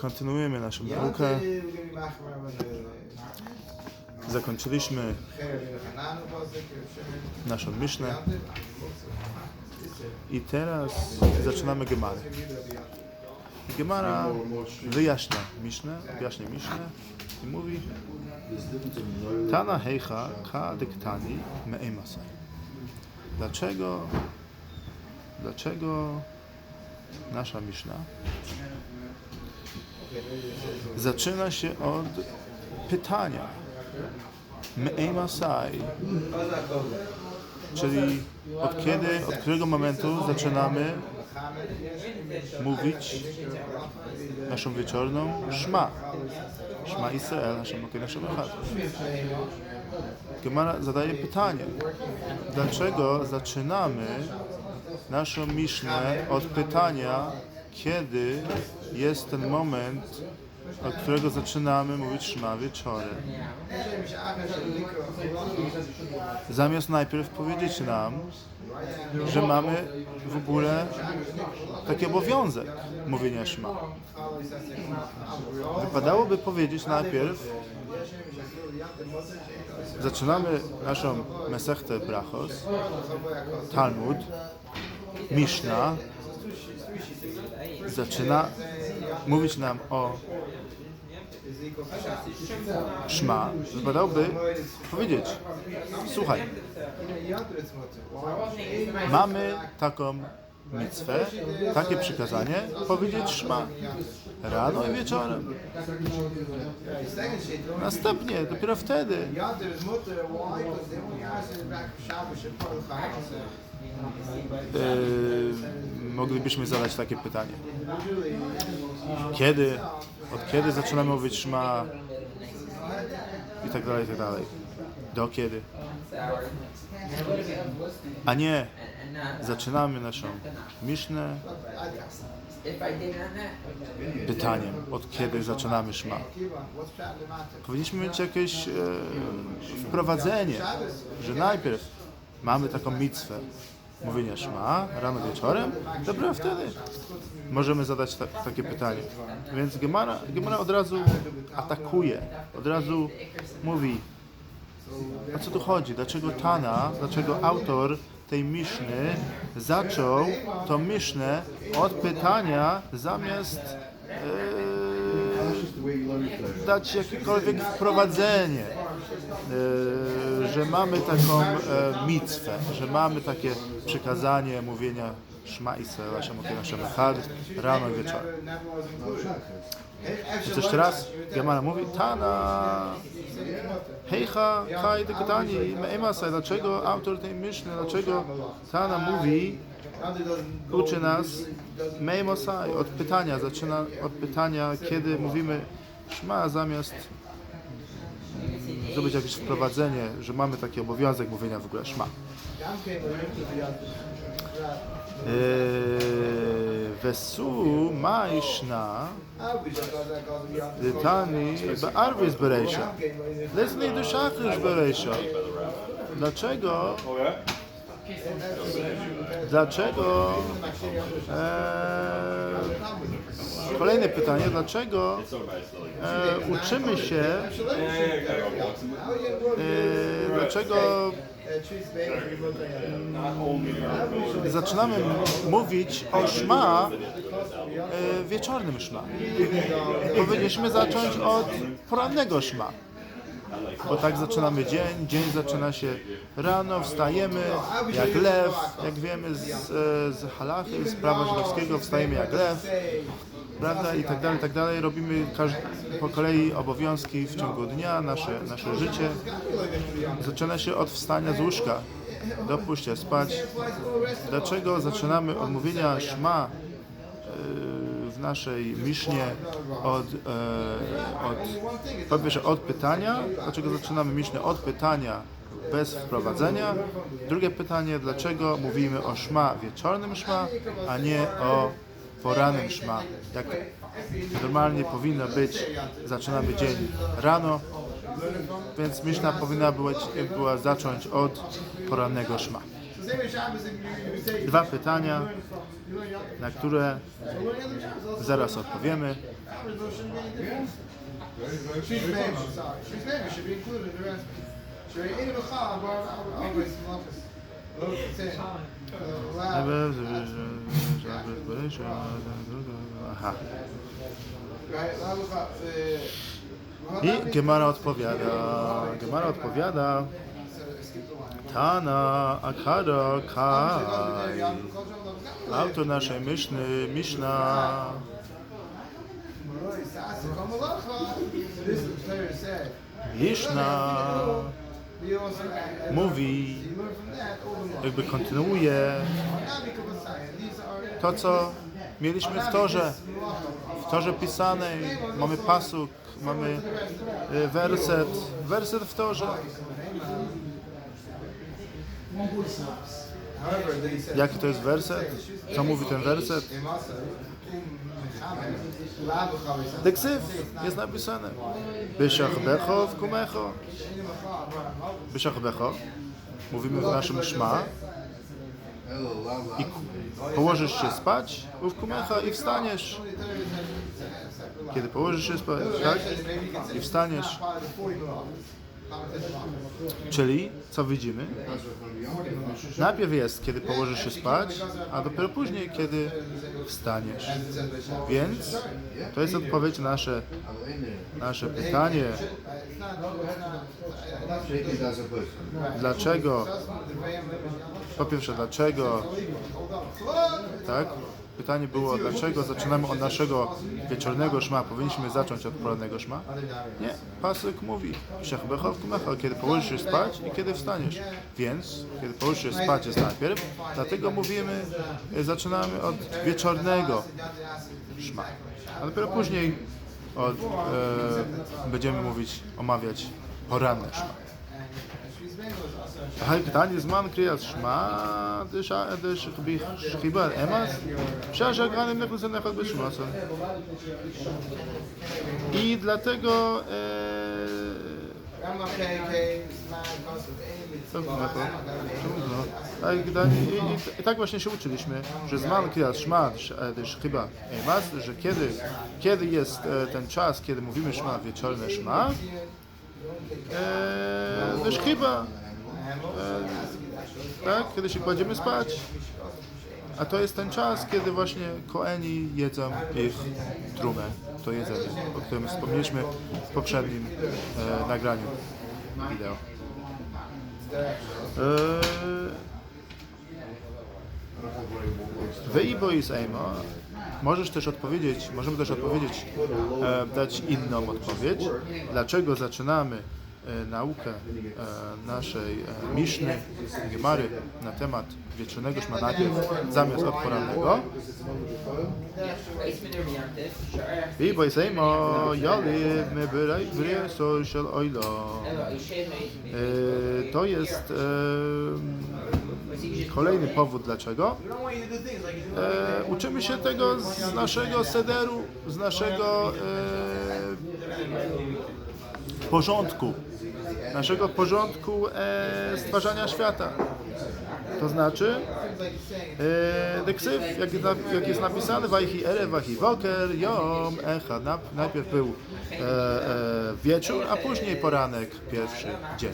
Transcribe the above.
Kontynuujemy naszą naukę. Zakończyliśmy naszą myślę i teraz zaczynamy Gemarę. Gemara wyjaśnia Mishnę, objaśnia Mishnę i mówi Tana heicha ka dyktani me'emasai. Dlaczego, dlaczego nasza Miszna zaczyna się od pytania me'emasai, czyli od kiedy, od którego momentu zaczynamy mówić naszą wieczorną Szma. Szma Israel, naszą naszą Echad. Gemara zadaje pytanie, dlaczego zaczynamy naszą Mishnę od pytania, kiedy jest ten moment, od którego zaczynamy mówić Szma wieczorem. Zamiast najpierw powiedzieć nam, że mamy w ogóle taki obowiązek mówienia Szma. Wypadałoby powiedzieć najpierw, zaczynamy naszą Mesechtę Brachos, Talmud, Mishnah, zaczyna mówić nam o Szma, wypadałoby powiedzieć, słuchaj, mamy taką micwę, takie przykazanie, powiedzieć Szma. Rano i wieczorem. Następnie, dopiero wtedy. Yy, moglibyśmy zadać takie pytanie. Kiedy, od kiedy zaczynamy mówić Szma i tak dalej, i tak dalej. Do kiedy? A nie zaczynamy naszą Mishnę pytaniem, od kiedy zaczynamy Szma. Powinniśmy mieć jakieś e, wprowadzenie, że najpierw mamy taką mitwę mówienia Szma rano wieczorem, dopiero wtedy możemy zadać ta, takie pytanie. Więc Gemara, Gemara od razu atakuje, od razu mówi, o co tu chodzi, dlaczego Tana, dlaczego autor tej Miszny zaczął tą Misznę od pytania zamiast e, dać jakiekolwiek wprowadzenie, że mamy taką e, micwę, że mamy takie przykazanie mówienia Szma Israel, Hashem Echad, rano i wieczorem. Więc jeszcze raz, Gemara mówi, Tana, Hejcha, Chaj, Dykatani, Me'emasai, dlaczego autor tej myśli, dlaczego Tana mówi, uczy nas Me'emasai, od pytania, zaczyna od pytania, kiedy mówimy Szma, zamiast zrobić jakieś wprowadzenie, że mamy taki obowiązek mówienia w ogóle Szma. Wesu Maishna Tani Be'arvis Bereisha. Lesni do Shachrish Bereisha. Dlaczego Dlaczego e, Kolejne pytanie, dlaczego e, uczymy się e, dlaczego zaczynamy m- mówić o szma e, wieczornym szma. Powinniśmy zacząć od porannego szma. Bo tak zaczynamy dzień, dzień zaczyna się rano, wstajemy jak lew, jak wiemy z, e, z halachy, z prawa żydowskiego, wstajemy jak lew, prawda, i tak dalej, tak dalej. Robimy po kolei obowiązki w ciągu dnia, nasze, nasze życie. Zaczyna się od wstania z łóżka, do pójścia spać. Dlaczego zaczynamy od mówienia szma naszej misznie od, e, od, po pierwsze od pytania, dlaczego zaczynamy misznię od pytania bez wprowadzenia. Drugie pytanie, dlaczego mówimy o szma wieczornym szma, a nie o porannym szma. Jak normalnie powinno być, zaczynamy dzień rano, więc miszna powinna była, była zacząć od porannego szma. Dwa pytania, na które zaraz odpowiemy. Aha. I Gemara odpowiada. Gemara odpowiada. Tana Akara Kai. Autor naszej myśli, Miszna. Miszna mówi, jakby kontynuuje to, co mieliśmy w Torze. W Torze pisanej mamy pasuk, mamy e, werset, werset w Torze. Jaki to jest werset? Co mówi ten werset? Deksyw jest napisane. Byszach becho w kumecho. Byszach becho. Mówimy w naszym szma. I położysz się spać, ów kumecha i wstaniesz. Kiedy położysz się spać, tak? I wstaniesz. Czyli, co widzimy? Najpierw jest, kiedy położysz się spać, a dopiero później, kiedy wstaniesz. Więc to jest odpowiedź na nasze, nasze pytanie, dlaczego, po pierwsze, dlaczego, tak? Pytanie było, dlaczego zaczynamy od naszego wieczornego szma, powinniśmy zacząć od porannego szma? Nie, pasek mówi, kumecha, kiedy położysz się spać i kiedy wstaniesz. Więc, kiedy położysz się spać jest najpierw, dlatego mówimy, e, zaczynamy od wieczornego szma. A dopiero później od, e, będziemy mówić, omawiać poranne szma. Pytanie zman kriyas szma, dysz dysz chyba emas, przecież ganem neklusen echad bez szmasa. I dlatego e, tak, tak, i, tak właśnie się uczyliśmy, że zman kriyas szma, chyba emas, że kiedy, kiedy jest e, ten czas, kiedy mówimy szma, wieczorne szma, e, dysz chyba E, tak? Kiedy się kładziemy spać. A to jest ten czas, kiedy właśnie koeni jedzą ich trumę, to jedzenie, o którym wspomnieliśmy w poprzednim e, nagraniu wideo. Wyjbo i Sejmo. Możesz też odpowiedzieć, możemy też odpowiedzieć, e, dać inną odpowiedź. Dlaczego zaczynamy e, naukę e, naszej e, Miszny, Gemary na temat wieczornego szma najpierw zamiast od porannego. I. E, To jest e, kolejny powód dlaczego. E, uczymy się tego z naszego sederu, z naszego e, porządku, naszego porządku e, stwarzania świata. To znaczy, e, jak, jak jest napisane, wajchi ere, wajchi woker, jom, echa. Na, najpierw był e, e, wieczór, a później poranek, pierwszy dzień.